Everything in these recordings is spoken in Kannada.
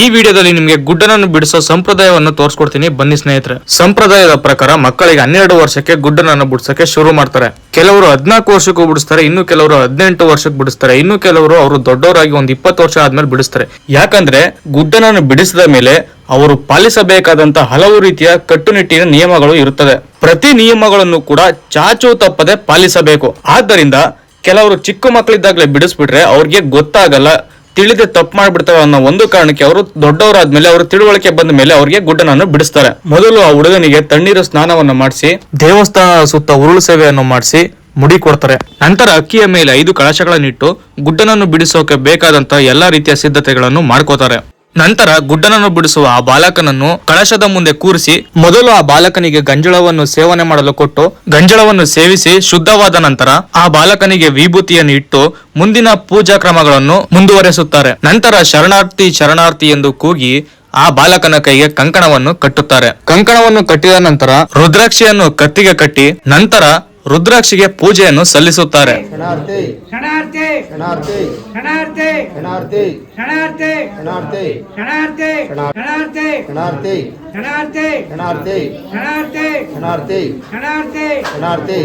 ಈ ವಿಡಿಯೋದಲ್ಲಿ ನಿಮಗೆ ಗುಡ್ಡನನ್ನು ಬಿಡಿಸೋ ಸಂಪ್ರದಾಯವನ್ನು ತೋರಿಸ್ಕೊಡ್ತೀನಿ. ಬನ್ನಿ ಸ್ನೇಹಿತರೆ. ಸಂಪ್ರದಾಯದ ಪ್ರಕಾರ ಮಕ್ಕಳಿಗೆ ಹನ್ನೆರಡು ವರ್ಷಕ್ಕೆ ಗುಡ್ಡನನ್ನು ಬಿಡಿಸೋಕೆ ಶುರು ಮಾಡ್ತಾರೆ. ಕೆಲವರು ಹದಿನಾಲ್ಕು ವರ್ಷಕ್ಕೂ ಬಿಡಿಸ್ತಾರೆ, ಇನ್ನು ಕೆಲವರು ಹದಿನೆಂಟು ವರ್ಷಕ್ಕೆ ಬಿಡಿಸ್ತಾರೆ, ಇನ್ನು ಕೆಲವರು ಅವರು ದೊಡ್ಡವರಾಗಿ ಒಂದು ಇಪ್ಪತ್ತು ವರ್ಷ ಆದ್ಮೇಲೆ ಬಿಡಿಸ್ತಾರೆ. ಯಾಕಂದ್ರೆ ಗುಡ್ಡನನ್ನು ಬಿಡಿಸಿದ ಮೇಲೆ ಅವರು ಪಾಲಿಸಬೇಕಾದಂತಹ ಹಲವು ರೀತಿಯ ಕಟ್ಟುನಿಟ್ಟಿನ ನಿಯಮಗಳು ಇರುತ್ತದೆ ಪ್ರತಿ ನಿಯಮಗಳನ್ನು ಕೂಡ ಚಾಚು ತಪ್ಪದೆ ಪಾಲಿಸಬೇಕು. ಆದ್ದರಿಂದ ಕೆಲವರು ಚಿಕ್ಕ ಮಕ್ಕಳಿದ್ದಾಗಲೇ ಬಿಡಿಸ್ಬಿಟ್ರೆ ಅವ್ರಿಗೆ ಗೊತ್ತಾಗಲ್ಲ ತಿಳಿದೆ ತಪ್ಪು ಮಾಡ್ಬಿಡ್ತಾರೆ ಅನ್ನೋ ಒಂದು ಕಾರಣಕ್ಕೆ ಅವರು ದೊಡ್ಡವರಾದ್ಮೇಲೆ ಅವರು ತಿಳುವಳಿಕೆ ಬಂದ ಮೇಲೆ ಅವರಿಗೆ ಗುಡ್ಡನನ್ನು ಬಿಡಿಸ್ತಾರೆ. ಮೊದಲು ಆ ಹುಡುಗನಿಗೆ ತಣ್ಣೀರು ಸ್ನಾನವನ್ನು ಮಾಡಿಸಿ ದೇವಸ್ಥಾನದ ಸುತ್ತ ಉರುಳು ಸೇವೆಯನ್ನು ಮಾಡಿಸಿ ಮುಡಿ ಕೊಡ್ತಾರೆ. ನಂತರ ಅಕ್ಕಿಯ ಮೇಲೆ ಐದು ಕಳಶಗಳನ್ನಿಟ್ಟು ಗುಡ್ಡನನ್ನು ಬಿಡಿಸೋಕೆ ಬೇಕಾದಂತ ಎಲ್ಲಾ ರೀತಿಯ ಸಿದ್ಧತೆಗಳನ್ನು ಮಾಡ್ಕೋತಾರೆ. ನಂತರ ಗುಡ್ಡನನ್ನು ಬಿಡಿಸುವ ಆ ಬಾಲಕನನ್ನು ಕಳಶದ ಮುಂದೆ ಕೂರಿಸಿ ಮೊದಲು ಆ ಬಾಲಕನಿಗೆ ಗಂಜಳವನ್ನು ಸೇವನೆ ಮಾಡಲು ಕೊಟ್ಟು ಗಂಜಳವನ್ನು ಸೇವಿಸಿ ಶುದ್ಧವಾದ ನಂತರ ಆ ಬಾಲಕನಿಗೆ ವಿಭೂತಿಯನ್ನು ಇಟ್ಟು ಮುಂದಿನ ಪೂಜಾ ಕ್ರಮಗಳನ್ನು ಮುಂದುವರೆಸುತ್ತಾರೆ. ನಂತರ ಶರಣಾರ್ಥಿ ಶರಣಾರ್ಥಿ ಎಂದು ಕೂಗಿ ಆ ಬಾಲಕನ ಕೈಗೆ ಕಂಕಣವನ್ನು ಕಟ್ಟುತ್ತಾರೆ. ಕಂಕಣವನ್ನು ಕಟ್ಟಿದ ನಂತರ ರುದ್ರಾಕ್ಷಿಯನ್ನು ಕತ್ತಿಗೆ ಕಟ್ಟಿ ನಂತರ ರುದ್ರಾಕ್ಷಿಗೆ ಪೂಜೆಯನ್ನು ಸಲ್ಲಿಸುತ್ತಾರೆ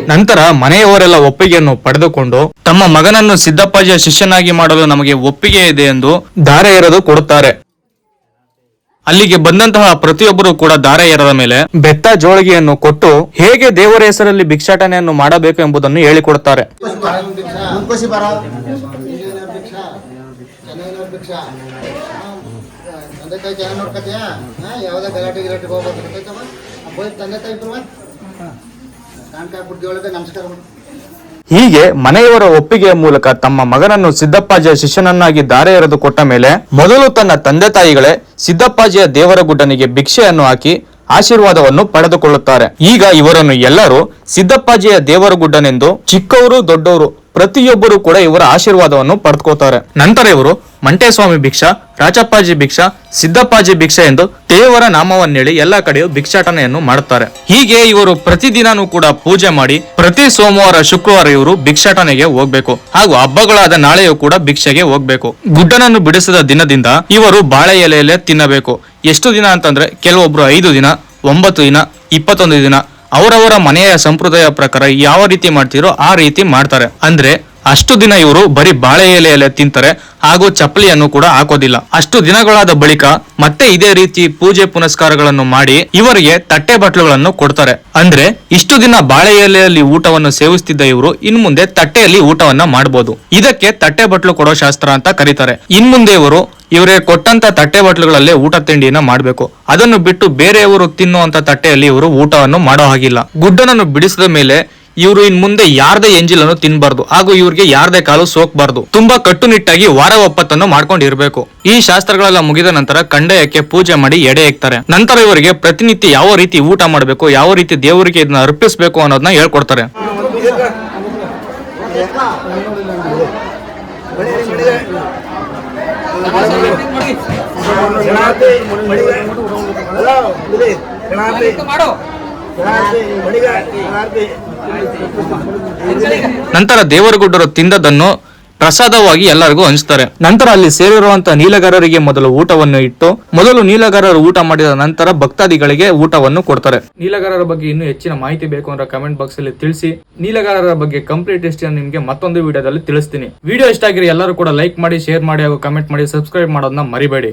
ನಂತರ ಮನೆಯವರೆಲ್ಲ ಒಪ್ಪಿಗೆಯನ್ನು ಪಡೆದುಕೊಂಡು ತಮ್ಮ ಮಗನನ್ನು ಸಿದ್ದಪ್ಪಾಜಿಯ ಶಿಷ್ಯನಾಗಿ ಮಾಡಲು ನಮಗೆ ಒಪ್ಪಿಗೆ ಇದೆ ಎಂದು ಧಾರೆ ಎರೆದು ಕೊಡುತ್ತಾರೆ ಅಲ್ಲಿಗೆ ಬಂದಂತಹ ಪ್ರತಿಯೊಬ್ಬರು ಕೂಡ ದಾರ ಏರದ ಮೇಲೆ ಬೆತ್ತ ಜೋಳಿಗೆಯನ್ನು ಕೊಟ್ಟು ಹೇಗೆ ದೇವರ ಹೆಸರಲ್ಲಿ ಭಿಕ್ಷಾಟನೆಯನ್ನು ಮಾಡಬೇಕು ಎಂಬುದನ್ನು ಹೇಳಿಕೊಡುತ್ತಾರೆ. ಹೋಗ್ಬೇಕು ಹೋಗ್ಬಿಟ್ಟು ಗಲಾಟೆ ಹೋಗ್ಬೇಕು ಅಪ್ಪ ತಂದೆ ತಾಯಿ ಪ್ರಮಾಣ ಕಾಣ್ಕಾಕ್ಬಿಟ್ಟು ಹೇಳೋದೇ ನಮಸ್ಕಾರ ಬಿಟ್ಟು ಹೀಗೆ ಮನೆಯವರ ಒಪ್ಪಿಗೆಯ ಮೂಲಕ ತಮ್ಮ ಮಗನನ್ನು ಸಿದ್ದಪ್ಪಾಜಿಯ ಶಿಷ್ಯನನ್ನಾಗಿ ದಾರೆ ಎರೆದು ಕೊಟ್ಟ ಮೇಲೆ ಮೊದಲು ತನ್ನ ತಂದೆ ತಾಯಿಗಳೇ ಸಿದ್ದಪ್ಪಾಜಿಯ ದೇವರ ಗುಡ್ಡನಿಗೆ ಭಿಕ್ಷೆಯನ್ನು ಹಾಕಿ ಆಶೀರ್ವಾದವನ್ನು ಪಡೆದುಕೊಳ್ಳುತ್ತಾರೆ. ಈಗ ಇವರನ್ನು ಎಲ್ಲರೂ ಸಿದ್ದಪ್ಪಾಜಿಯ ದೇವರ ಗುಡ್ಡನೆಂದು ಚಿಕ್ಕವರು ದೊಡ್ಡವರು ಪ್ರತಿಯೊಬ್ಬರು ಕೂಡ ಇವರ ಆಶೀರ್ವಾದವನ್ನು ಪಡೆದುಕೋತಾರೆ ನಂತರ ಇವರು ಮಂಟೇಸ್ವಾಮಿ ಭಿಕ್ಷಾ, ರಾಜಪ್ಪಾಜಿ ಭಿಕ್ಷಾ, ಸಿದ್ದಪ್ಪಾಜಿ ಭಿಕ್ಷಾ ಎಂದು ದೇವರ ನಾಮವನ್ನೇಳಿ ಎಲ್ಲ ಕಡೆಯೂ ಭಿಕ್ಷಾಟನೆಯನ್ನು ಮಾಡುತ್ತಾರೆ. ಹೀಗೆ ಇವರು ಪ್ರತಿದಿನನೂ ಕೂಡ ಪೂಜೆ ಮಾಡಿ ಪ್ರತಿ ಸೋಮವಾರ, ಶುಕ್ರವಾರ ಇವರು ಭಿಕ್ಷಾಟನೆಗೆ ಹೋಗ್ಬೇಕು. ಹಾಗೂ ಹಬ್ಬಗಳಾದ ನಾಳೆಯೂ ಕೂಡ ಭಿಕ್ಷೆಗೆ ಹೋಗ್ಬೇಕು. ಗುಡ್ಡನನ್ನು ಬಿಡಿಸಿದ ದಿನದಿಂದ ಇವರು ಬಾಳೆ ಎಲೆಯಲ್ಲೇ ತಿನ್ನಬೇಕು. ಎಷ್ಟು ದಿನ ಅಂತಂದ್ರೆ ಕೆಲವೊಬ್ರು ಐದು ದಿನ, ಒಂಬತ್ತು ದಿನ, ಇಪ್ಪತ್ತೊಂದು ದಿನ ಅವರವರ ಮನೆಯ ಸಂಪ್ರದಾಯ ಪ್ರಕಾರ ಯಾವ ರೀತಿ ಮಾಡ್ತಿರೋ ಆ ರೀತಿ ಮಾಡ್ತಾರೆ. ಅಂದ್ರೆ ಅಷ್ಟು ದಿನ ಇವರು ಬರೀ ಬಾಳೆ ಎಲೆಯಲ್ಲೇ ತಿಂತಾರೆ, ಹಾಗೂ ಚಪ್ಪಲಿಯನ್ನು ಕೂಡ ಹಾಕೋದಿಲ್ಲ. ಅಷ್ಟು ದಿನಗಳಾದ ಬಳಿಕ ಮತ್ತೆ ಇದೇ ರೀತಿ ಪೂಜೆ ಪುನಸ್ಕಾರಗಳನ್ನು ಮಾಡಿ ಇವರಿಗೆ ತಟ್ಟೆ ಬಟ್ಲುಗಳನ್ನು ಕೊಡ್ತಾರೆ. ಅಂದ್ರೆ, ಇಷ್ಟು ದಿನ ಬಾಳೆ ಎಲೆಯಲ್ಲಿ ಊಟವನ್ನು ಸೇವಿಸ್ತಿದ್ದ ಇವರು ಇನ್ ಮುಂದೆ ತಟ್ಟೆಯಲ್ಲಿ ಊಟವನ್ನ ಮಾಡಬಹುದು ಇದಕ್ಕೆ ತಟ್ಟೆ ಬಟ್ಲು ಕೊಡೋ ಶಾಸ್ತ್ರ ಅಂತ ಕರೀತಾರೆ. ಇನ್ ಮುಂದೆ ಇವರು ಇವರಿಗೆ ಕೊಟ್ಟಂತ ತಟ್ಟೆ ಬಟ್ಲುಗಳಲ್ಲೇ ಊಟ ತಿಂಡಿಯನ್ನ ಮಾಡಬೇಕು. ಅದನ್ನು ಬಿಟ್ಟು ಬೇರೆಯವರು ತಿನ್ನುವಂತ ತಟ್ಟೆಯಲ್ಲಿ ಇವರು ಊಟವನ್ನು ಮಾಡೋ ಹಾಗಿಲ್ಲ. ಗುಡ್ಡನನ್ನು ಬಿಡಿಸಿದ ಮೇಲೆ ಇವರು ಇನ್ ಮುಂದೆ ಯಾರದೇ ಎಂಜಿಲನ್ನು ತಿನ್ಬಾರ್ದು. ಹಾಗೂ ಇವ್ರಿಗೆ ಯಾರದೇ ಕಾಲು ಸೋಕ್ಬಾರ್ದು. ತುಂಬಾ ಕಟ್ಟುನಿಟ್ಟಾಗಿ ವಾರ ಒಪ್ಪತ್ತನ್ನು ಮಾಡ್ಕೊಂಡಿರ್ಬೇಕು. ಈ ಶಾಸ್ತ್ರಗಳೆಲ್ಲ ಮುಗಿದ ನಂತರ ಕಂಡಯಕ್ಕೆ ಪೂಜೆ ಮಾಡಿ ಎಡೆ ಎಕ್ತಾರೆ. ನಂತರ ಇವರಿಗೆ ಪ್ರತಿನಿತ್ಯ ಯಾವ ರೀತಿ ಊಟ ಮಾಡಬೇಕು, ಯಾವ ರೀತಿ ದೇವರಿಗೆ ಇದನ್ನ ಅರ್ಪಿಸಬೇಕು ಅನ್ನೋದನ್ನ ಹೇಳ್ಕೊಡ್ತಾರೆ. ನಂತರ ದೇವರಗುಡ್ಡರು ತಿಂದದನ್ನು ಪ್ರಸಾದವಾಗಿ ಎಲ್ಲರಿಗೂ ಹಂಚ್ತಾರೆ. ನಂತರ ಅಲ್ಲಿ ಸೇರಿರುವಂತಹ ನೀಲಗಾರರಿಗೆ ಮೊದಲು ಊಟವನ್ನು ಇಟ್ಟು, ಮೊದಲು ನೀಲಗಾರರು ಊಟ ಮಾಡಿದ ನಂತರ ಭಕ್ತಾದಿಗಳಿಗೆ ಊಟವನ್ನು ಕೊಡ್ತಾರೆ. ನೀಲಗಾರರ ಬಗ್ಗೆ ಇನ್ನೂ ಹೆಚ್ಚಿನ ಮಾಹಿತಿ ಬೇಕು ಅಂದ್ರೆ ಕಮೆಂಟ್ ಬಾಕ್ಸ್ ಅಲ್ಲಿ ತಿಳಿಸಿ. ನೀಲಗಾರರ ಬಗ್ಗೆ ಕಂಪ್ಲೀಟ್ ಹಿಸ್ಟ್ರಿ ನಿಮಗೆ ಮತ್ತೊಂದು ವಿಡಿಯೋದಲ್ಲಿ ತಿಳಿಸ್ತೀನಿ. ವಿಡಿಯೋ ಇಷ್ಟ ಆಗಿರಿ ಎಲ್ಲರೂ ಕೂಡ ಲೈಕ್ ಮಾಡಿ ಶೇರ್ ಮಾಡಿ ಹಾಗೂ ಕಮೆಂಟ್ ಮಾಡಿ ಸಬ್ಸ್ಕ್ರೈಬ್ ಮಾಡೋದನ್ನ ಮರಿಬೇಡಿ.